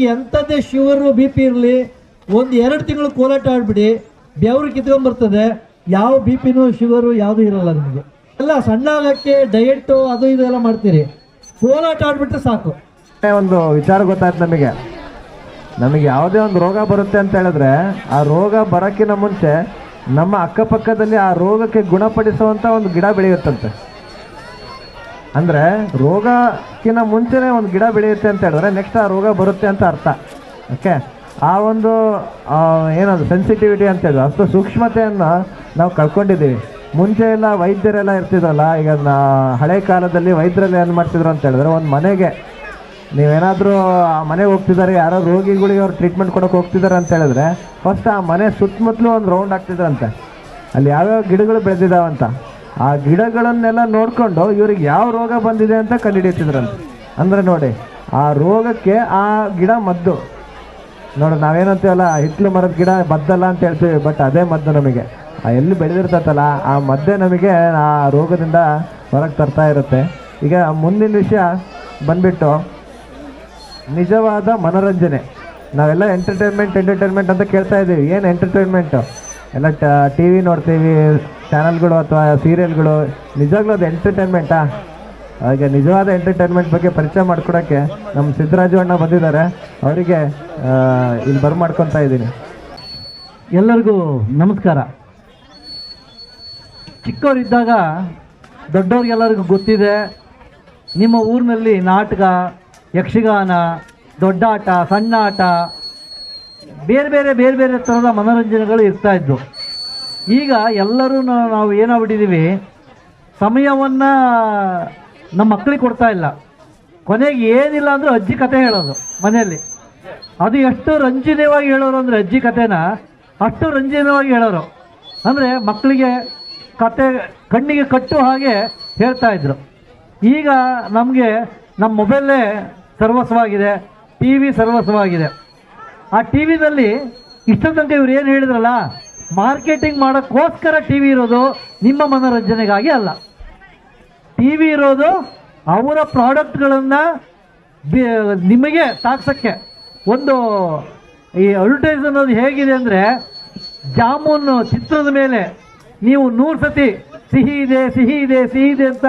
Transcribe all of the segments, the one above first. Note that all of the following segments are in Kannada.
ನಿಮ್ಗೆ ಎಂಥದ್ದೇ ಶುಗರು ಬಿ ಪಿ ಇರಲಿ, ಒಂದು ಎರಡು ತಿಂಗಳು ಕೋಲಾಟ ಆಡ್ಬಿಡಿ, ಬೆವರು ಕಿತ್ಕೊಂಡ್ಬರ್ತದೆ, ಯಾವ ಬಿ ಪಿನೂ ಶುಗರು ಯಾವುದೂ ಇರಲ್ಲ ನಿಮಗೆ. ಎಲ್ಲ ಸಣ್ಣ ಆಗಕ್ಕೆ ಡಯೆಟ್ಟು ಅದು ಇದು ಎಲ್ಲ ಮಾಡ್ತೀರಿ. ಕೋಲಾಟ ಆಡ್ಬಿಟ್ರೆ ಸಾಕು. ಒಂದು ವಿಚಾರ ಗೊತ್ತಾಯ್ತು ನಮಗೆ. ನಮಗೆ ಯಾವುದೇ ಒಂದು ರೋಗ ಬರುತ್ತೆ ಅಂತ ಹೇಳಿದ್ರೆ, ಆ ರೋಗ ಬರೋಕ್ಕಿಂತ ಮುಂಚೆ ನಮ್ಮ ಅಕ್ಕಪಕ್ಕದಲ್ಲಿ ಆ ರೋಗಕ್ಕೆ ಗುಣಪಡಿಸುವಂಥ ಒಂದು ಗಿಡ ಬೆಳೆಯುತ್ತಂತೆ. ಅಂದರೆ ರೋಗಕ್ಕಿಂತ ಮುಂಚೆನೇ ಒಂದು ಗಿಡ ಬೆಳೆಯುತ್ತೆ ಅಂತ ಹೇಳಿದ್ರೆ ನೆಕ್ಸ್ಟ್ ಆ ರೋಗ ಬರುತ್ತೆ ಅಂತ ಅರ್ಥ. ಓಕೆ ಆ ಒಂದು ಏನದು ಸೆನ್ಸಿಟಿವಿಟಿ ಅಂತ ಹೇಳಿದ್ರು ಅಷ್ಟು ಸೂಕ್ಷ್ಮತೆಯನ್ನು ನಾವು ಕಳ್ಕೊಂಡಿದ್ದೀವಿ. ಮುಂಚೆ ಎಲ್ಲ ವೈದ್ಯರೆಲ್ಲ ಇರ್ತಿದ್ರಲ್ಲ, ಈಗ ಹಳೆ ಕಾಲದಲ್ಲಿ ವೈದ್ಯರೆಲ್ಲ ಏನು ಮಾಡ್ತಿದ್ರು ಅಂತ ಹೇಳಿದ್ರೆ ಒಂದು ಮನೆಗೆ, ನೀವೇನಾದರೂ ಆ ಮನೆಗೆ ಹೋಗ್ತಿದ್ದಾರೆ ಯಾರೋ ರೋಗಿಗಳಿಗೆ ಅವ್ರು ಟ್ರೀಟ್ಮೆಂಟ್ ಕೊಡೋಕೆ ಹೋಗ್ತಿದ್ದಾರೆ ಅಂತ ಹೇಳಿದ್ರೆ ಫಸ್ಟ್ ಆ ಮನೆ ಸುತ್ತಮುತ್ತಲೂ ಒಂದು ರೌಂಡ್ ಆಗ್ತಿದ್ರಂತೆ ಅಲ್ಲಿ ಯಾವ್ಯಾವ ಗಿಡಗಳು ಬೆಳೆದಿದ್ದಾವಂತ ಆ ಗಿಡಗಳನ್ನೆಲ್ಲ ನೋಡಿಕೊಂಡು ಇವ್ರಿಗೆ ಯಾವ ರೋಗ ಬಂದಿದೆ ಅಂತ ಕಂಡುಹಿಡಿಯುತ್ತಿದ್ರಂತೆ. ಅಂದರೆ ನೋಡಿ, ಆ ರೋಗಕ್ಕೆ ಆ ಗಿಡ ಮದ್ದು. ನೋಡಿ, ನಾವೇನಂತೀವಲ್ಲ ಹಿತ್ಲು ಮರದ ಗಿಡ ಮದ್ದಲ್ಲ ಅಂತ ಹೇಳ್ತೀವಿ ಬಟ್ ಅದೇ ಮದ್ದು ನಮಗೆ. ಆ, ಎಲ್ಲಿ ಬೆಳೆದಿರ್ತೈತಲ್ಲ, ಆ ಮದ್ದೆ ನಮಗೆ ಆ ರೋಗದಿಂದ ಹೊರಗೆ ತರ್ತಾ ಇರುತ್ತೆ. ಈಗ ಮುಂದಿನ ವಿಷಯ ಬಂದ್ಬಿಟ್ಟು, ನಿಜವಾದ ಮನೋರಂಜನೆ. ನಾವೆಲ್ಲ ಎಂಟರ್ಟೈನ್ಮೆಂಟ್ ಎಂಟರ್ಟೈನ್ಮೆಂಟ್ ಅಂತ ಕೇಳ್ತಾ ಇದ್ದೀವಿ. ಏನು ಎಂಟರ್ಟೈನ್ಮೆಂಟು ಎಲ್ಲ ಟಿ ವಿ ನೋಡ್ತೀವಿ ಚಾನಲ್ಗಳು ಅಥವಾ ಸೀರಿಯಲ್ಗಳು, ನಿಜವಾಗ್ಲೂ ಅದು ಎಂಟರ್ಟೈನ್ಮೆಂಟಾ ಹಾಗೆ ನಿಜವಾದ ಎಂಟರ್ಟೈನ್ಮೆಂಟ್ ಬಗ್ಗೆ ಪರಿಚಯ ಮಾಡ್ಕೊಡೋಕ್ಕೆ ನಮ್ಮ ಸಿದ್ದರಾಜು ಅಣ್ಣ ಬಂದಿದ್ದಾರೆ. ಅವರಿಗೆ ಇಲ್ಲಿ ಬರ್ಮಾಡ್ಕೊತಾ ಇದ್ದೀನಿ. ಎಲ್ಲರಿಗೂ ನಮಸ್ಕಾರ. ಚಿಕ್ಕವರಿದ್ದಾಗ ದೊಡ್ಡವ್ರಿಗೆಲ್ಲರಿಗೂ ಗೊತ್ತಿದೆ, ನಿಮ್ಮ ಊರಿನಲ್ಲಿ ನಾಟಕ, ಯಕ್ಷಗಾನ ದೊಡ್ಡಾಟ ಸಣ್ಣ ಆಟ, ಬೇರೆ ಬೇರೆ ಬೇರೆ ಬೇರೆ ಥರದ ಮನೋರಂಜನೆಗಳು ಇರ್ತಾ ಇದ್ವು. ಈಗ ಎಲ್ಲರೂ ನಾವು ಏನಾಗ್ಬಿಟ್ಟಿದ್ದೀವಿ ಸಮಯವನ್ನು ನಮ್ಮ ಮಕ್ಕಳಿಗೆ ಕೊಡ್ತಾ ಇಲ್ಲ. ಕೊನೆಗೆ ಏನಿಲ್ಲ ಅಂದರೂ ಅಜ್ಜಿ ಕತೆ ಹೇಳೋದು ಮನೆಯಲ್ಲಿ. ಅದು ಎಷ್ಟು ರಂಜನೀಯವಾಗಿ ಹೇಳೋರು ಅಂದರೆ ಅಜ್ಜಿ ಕಥೆನ ಅಷ್ಟು ರಂಜನೀಯವಾಗಿ ಹೇಳೋರು. ಅಂದರೆ ಮಕ್ಕಳಿಗೆ ಕತೆ, ಕಣ್ಣಿಗೆ ಕಟ್ಟು ಹಾಗೆ ಹೇಳ್ತಾ ಇದ್ರು. ಈಗ ನಮಗೆ ನಮ್ಮ ಮೊಬೈಲೇ ಸರ್ವಸ್ವವಾಗಿದೆ ಟಿ ವಿ ಸರ್ವಸ್ವವಾಗಿದೆ ಆ ಟಿ ವಿನಲ್ಲಿ ಇಷ್ಟ ತನಕ ಇವ್ರು ಏನು ಹೇಳಿದ್ರಲ್ಲ ಮಾರ್ಕೆಟಿಂಗ್ ಮಾಡೋಕ್ಕೋಸ್ಕರ ಟಿ ವಿ ಇರೋದು ನಿಮ್ಮ ಮನೋರಂಜನೆಗಾಗಿ ಅಲ್ಲ. ಟಿ ವಿ ಇರೋದು ಅವರ ಪ್ರಾಡಕ್ಟ್ಗಳನ್ನು ನಿಮಗೆ ತಾಕ್ಸೋಕ್ಕೆ ಒಂದು ಈ ಅಡ್ವರ್ಟೈಸ್ ಅನ್ನೋದು ಹೇಗಿದೆ ಅಂದರೆ ಜಾಮೂನು ಚಿತ್ರದ ಮೇಲೆ ನೀವು ನೂರು ಸತಿ ಸಿಹಿ ಇದೆ ಸಿಹಿ ಇದೆ ಸಿಹಿ ಇದೆ ಅಂತ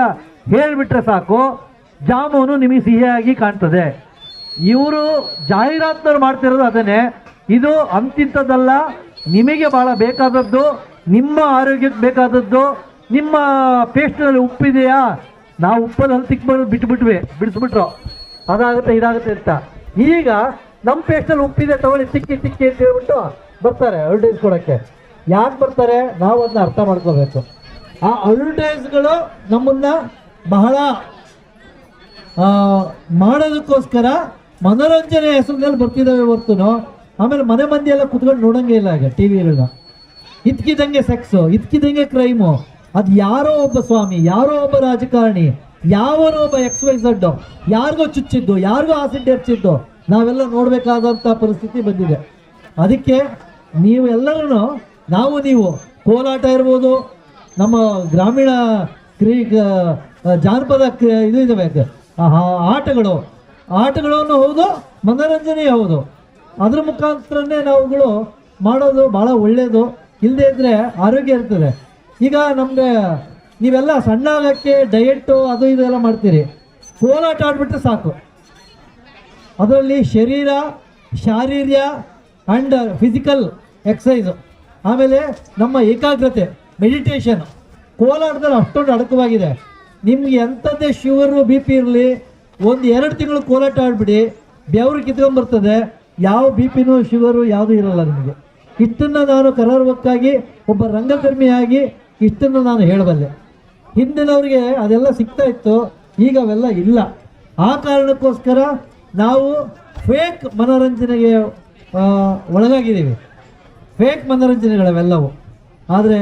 ಹೇಳಿಬಿಟ್ರೆ ಸಾಕು, ಜಾಮೂನು ನಿಮಗೆ ಸಿಹಿಯಾಗಿ ಕಾಣ್ತದೆ. ಇವರು ಜಾಹೀರಾತ್ನವ್ರು ಮಾಡ್ತಿರೋದು ಅದನ್ನೇ. ಇದು ಅಂತಿಂಥದ್ದಲ್ಲ ನಿಮಗೆ ಭಾಳ ಬೇಕಾದದ್ದು, ನಿಮ್ಮ ಆರೋಗ್ಯಕ್ಕೆ ಬೇಕಾದದ್ದು, ನಿಮ್ಮ ಪೇಸ್ಟ್ನಲ್ಲಿ ಉಪ್ಪಿದೆಯಾ? ನಾವು ಉಪ್ಪಲ್ಲಿ ಹಲ್ ತಿಕ್ಕೊಂಡು ಬಿಟ್ಬಿಟ್ವಿ, ಬಿಡಿಸ್ಬಿಟ್ರು. ಅದಾಗುತ್ತೆ, ಇದಾಗುತ್ತೆ ಅಂತ. ಈಗ ನಮ್ಮ ಪೇಸ್ಟಲ್ಲಿ ಉಪ್ಪಿದೆ ತಗೊಳ್ಳಿ, ತಿಕ್ಕಿ ತಿಕ್ಕಿ ಅಂತ ಹೇಳ್ಬಿಟ್ಟು ಬರ್ತಾರೆ ಅಡ್ವರ್ಟೈಸ್ ಕೊಡೋಕ್ಕೆ. ಯಾಕೆ ಬರ್ತಾರೆ? ನಾವು ಅದನ್ನ ಅರ್ಥ ಮಾಡ್ಕೋಬೇಕು. ಆ ಅಡ್ವರ್ಟೈಸ್ಗಳು ನಮ್ಮನ್ನ ಬಹಳ ಮಾಡೋದಕ್ಕೋಸ್ಕರ ಮನೋರಂಜನೆ ಹೆಸರಿನಲ್ಲಿ ಬರ್ತಿದ್ದಾವೆ ಹೊರ್ತುನು. ಆಮೇಲೆ ಮನೆ ಮಂದಿ ಎಲ್ಲ ಕುತ್ಕೊಂಡು ನೋಡಂಗೆ ಇಲ್ಲ ಈಗ ಟಿ ವಿಗಳನ್ನ ಇದ್ಕಿದಂಗೆ ಸೆಕ್ಸು ಇದ್ಕಿದಂಗೆ ಕ್ರೈಮು ಅದು ಯಾರೋ ಒಬ್ಬ ಸ್ವಾಮಿ, ಯಾರೋ ಒಬ್ಬ ರಾಜಕಾರಣಿ, ಯಾವನೋ ಒಬ್ಬ ಎಕ್ಸ್ ವೈ ಝಡ್ ಯಾರಿಗೋ ಚುಚ್ಚಿದ್ದು, ಯಾರಿಗೋ ಆಸಿಡ್ ಎರ್ಚಿದ್ದು ನಾವೆಲ್ಲ ನೋಡಬೇಕಾದಂಥ ಪರಿಸ್ಥಿತಿ ಬಂದಿದೆ. ಅದಕ್ಕೆ ನೀವು ಎಲ್ಲರೂ ನಾವು ನೀವು, ಕೋಲಾಟ ಇರ್ಬೋದು, ನಮ್ಮ ಗ್ರಾಮೀಣ ಕ್ರೀ ಜಾನಪದ ಇದು ಇದಾವೆ ಆಟಗಳು. ಆಟಗಳನ್ನು ಹೌದು ಮನೋರಂಜನೆ ಹೌದು. ಅದ್ರ ಮುಖಾಂತರನೇ ನಾವುಗಳು ಮಾಡೋದು ಭಾಳ ಒಳ್ಳೆಯದು ಇಲ್ಲದೇ ಇದ್ದರೆ ಆರೋಗ್ಯ ಇರ್ತದೆ. ಈಗ ನಮಗೆ ನೀವೆಲ್ಲ ಸಣ್ಣ ಆಗಕ್ಕೆ ಡಯೆಟ್ಟು ಅದು ಇದು ಎಲ್ಲ ಮಾಡ್ತೀರಿ. ಕೋಲಾಟ ಆಡ್ಬಿಟ್ರೆ ಸಾಕು. ಅದರಲ್ಲಿ ಶರೀರ, ಶಾರೀರ್ಯ ಆ್ಯಂಡ್ ಫಿಸಿಕಲ್ ಎಕ್ಸಸೈಸು ಆಮೇಲೆ ನಮ್ಮ ಏಕಾಗ್ರತೆ ಮೆಡಿಟೇಷನ್ ಕೋಲಾಟದಲ್ಲಿ ಅಷ್ಟೊಂದು ಅಡಕವಾಗಿದೆ. ನಿಮ್ಗೆ ಎಂಥದ್ದೇ ಶುಗರು ಬಿ ಪಿ ಇರಲಿ, ಒಂದು ಎರಡು ತಿಂಗಳು ಕೋಲಾಟ ಆಡ್ಬಿಡಿ, ಬೆವರು ಕಿತ್ಕೊಂಡ್ಬರ್ತದೆ ಯಾವ ಬಿ ಪಿನೂ ಶುಗರು ಯಾವುದೂ ಇರಲ್ಲ ನಿಮಗೆ. ಇಷ್ಟನ್ನು ನಾನು ಕರಾರುವಕ್ಕಾಗಿ ಒಬ್ಬ ರಂಗಕರ್ಮಿಯಾಗಿ ಇಷ್ಟನ್ನು ನಾನು ಹೇಳಬಲ್ಲೆ. ಹಿಂದಿನವ್ರಿಗೆ ಅದೆಲ್ಲ ಸಿಗ್ತಾ ಇತ್ತು, ಈಗ ಅವೆಲ್ಲ ಇಲ್ಲ. ಆ ಕಾರಣಕ್ಕೋಸ್ಕರ ನಾವು ಫೇಕ್ ಮನೋರಂಜನೆಗೆ ಒಳಗಾಗಿದ್ದೀವಿ. ಫೇಕ್ ಮನೋರಂಜನೆಗಳವೆಲ್ಲವೂ. ಆದರೆ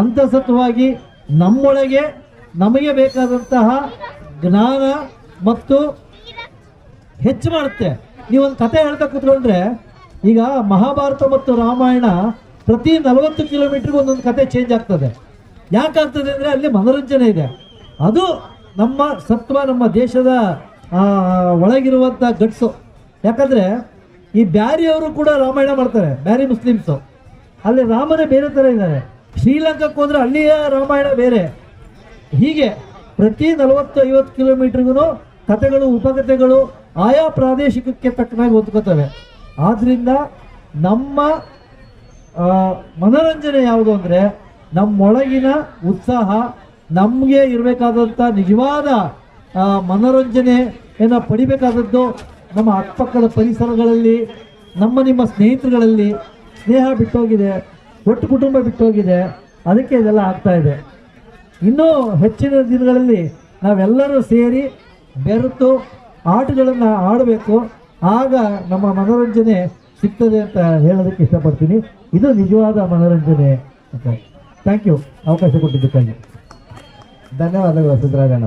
ಅಂತಸತ್ವವಾಗಿ ನಮ್ಮೊಳಗೆ ನಮಗೆ ಬೇಕಾದಂತಹ ಜ್ಞಾನ ಮತ್ತು ಹೆಚ್ಚು ಮಾಡುತ್ತೆ. ನೀವೊಂದು ಕತೆ ಹೇಳ್ತಾ ಕೂತ್ಕೊಂಡ್ರೆ, ಈಗ ಮಹಾಭಾರತ ಮತ್ತು ರಾಮಾಯಣ ಪ್ರತಿ ನಲವತ್ತು ಕಿಲೋಮೀಟರ್ಗೆ ಒಂದೊಂದು ಕತೆ ಚೇಂಜ್ ಆಗ್ತದೆ. ಯಾಕಾಗ್ತದೆ ಅಂದರೆ ಅಲ್ಲಿ ಮನೋರಂಜನೆ ಇದೆ. ಅದು ನಮ್ಮ ಸತ್ವ, ನಮ್ಮ ದೇಶದ ಒಳಗಿರುವಂಥ ಗಟ್ಸು. ಯಾಕಂದರೆ ಈ ಬ್ಯಾರಿಯವರು ಕೂಡ ರಾಮಾಯಣ ಮಾಡ್ತಾರೆ, ಬ್ಯಾರಿ ಮುಸ್ಲಿಮ್ಸು. ಅಲ್ಲಿ ರಾಮನೇ ಬೇರೆ ಥರ ಇದ್ದಾರೆ. ಶ್ರೀಲಂಕಾಕ್ಕೆ ಹೋದ್ರೆ ಅಲ್ಲಿಯ ರಾಮಾಯಣ ಬೇರೆ. ಹೀಗೆ ಪ್ರತಿ ನಲವತ್ತು ಐವತ್ತು ಕಿಲೋಮೀಟರ್ಗೂ ಕಥೆಗಳು, ಉಪಕಥೆಗಳು ಆಯಾ ಪ್ರಾದೇಶಿಕಕ್ಕೆ ತಕ್ಕನಾಗಿ ಹೊಂದ್ಕೋತವೆ. ಆದ್ರಿಂದ ನಮ್ಮ ಮನೋರಂಜನೆ ಯಾವುದು ಅಂದರೆ ನಮ್ಮೊಳಗಿನ ಉತ್ಸಾಹ, ನಮಗೆ ಇರಬೇಕಾದಂಥ ನಿಜವಾದ ಮನೋರಂಜನೆಯನ್ನು ಪಡಿಬೇಕಾದದ್ದು ನಮ್ಮ ಅಕ್ಕಪಕ್ಕದ ಪರಿಸರಗಳಲ್ಲಿ, ನಮ್ಮ ನಿಮ್ಮ ಸ್ನೇಹಿತರುಗಳಲ್ಲಿ ಸ್ನೇಹ ಬಿಟ್ಟೋಗಿದೆ, ಒಟ್ಟು ಕುಟುಂಬ ಬಿಟ್ಟೋಗಿದೆ, ಅದಕ್ಕೆ ಇದೆಲ್ಲ ಆಗ್ತಾ ಇದೆ. ಇನ್ನೂ ಹೆಚ್ಚಿನ ದಿನಗಳಲ್ಲಿ ನಾವೆಲ್ಲರೂ ಸೇರಿ ಬೆರೆತು ಆಟಗಳನ್ನು ಆಡಬೇಕು, ಆಗ ನಮ್ಮ ಮನೋರಂಜನೆ ಸಿಗ್ತದೆ ಅಂತ ಹೇಳೋದಕ್ಕೆ ಇಷ್ಟಪಡ್ತೀನಿ. ಇದು ನಿಜವಾದ ಮನೋರಂಜನೆ ಅಂತ. ಥ್ಯಾಂಕ್ ಯು ಅವಕಾಶ ಕೊಟ್ಟಿದ್ದಕ್ಕಾಗಿ. ಧನ್ಯವಾದಗಳು, ಸಿದ್ದರಾಜಣ್ಣ.